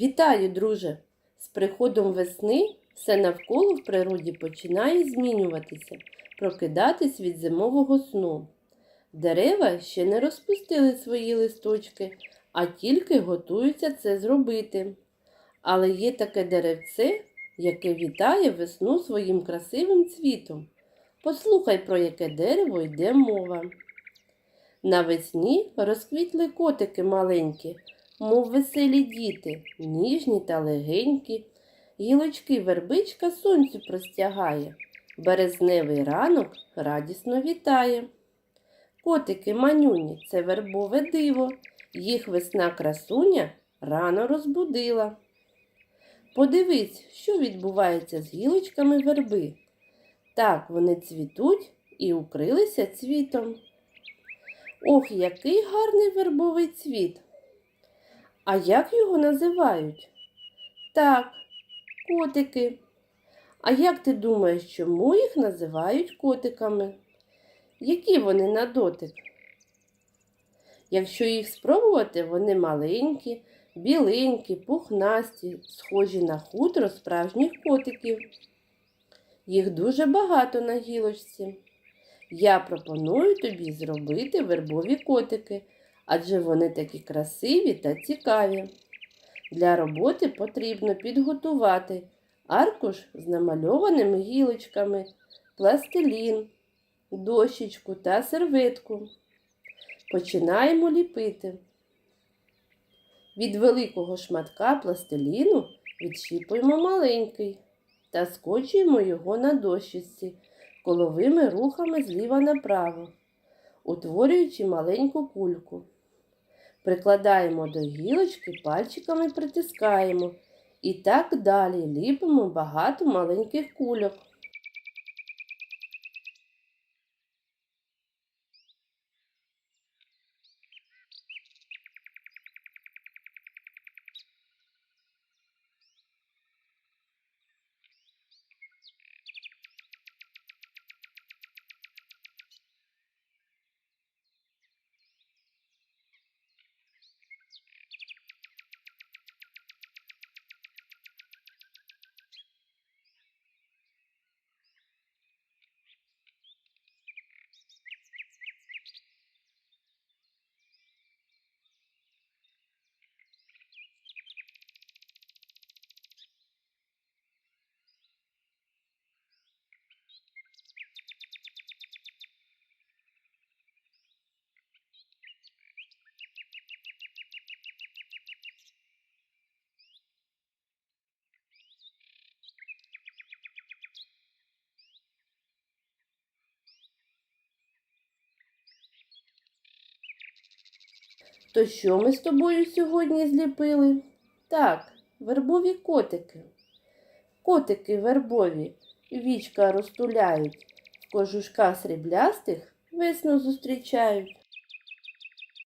Вітаю, друже! З приходом весни все навколо в природі починає змінюватися, прокидатись від зимового сну. Дерева ще не розпустили свої листочки, а тільки готуються це зробити. Але є таке деревце, яке вітає весну своїм красивим цвітом. Послухай, про яке дерево йде мова. Навесні розквітли котики маленькі, мов веселі діти, ніжні та легенькі. Гілочки вербичка сонцю простягає, березневий ранок радісно вітає. Котики манюні це вербове диво, їх весна красуня рано розбудила. Подивись, що відбувається з гілочками верби. Так, вони цвітуть і укрилися цвітом. Ох, який гарний вербовий цвіт. А як його називають? Так, котики. А як ти думаєш, чому їх називають котиками? Які вони на дотик? Якщо їх спробувати, вони маленькі, біленькі, пухнасті, схожі на хутро справжніх котиків. Їх дуже багато на гілочці. Я пропоную тобі зробити вербові котики, адже вони такі красиві та цікаві. Для роботи потрібно підготувати аркуш з намальованими гілочками, пластилін, дощечку та серветку. Починаємо ліпити. Від великого шматка пластиліну відщіпуємо маленький та скочуємо його на дощечці коловими рухами зліва направо, утворюючи маленьку кульку. Прикладаємо до гілочки, пальчиками притискаємо і так далі ліпимо багато маленьких кульок. То що ми з тобою сьогодні зліпили? Так, вербові котики. Котики вербові вічка розтуляють, в кожушках сріблястих весну зустрічають.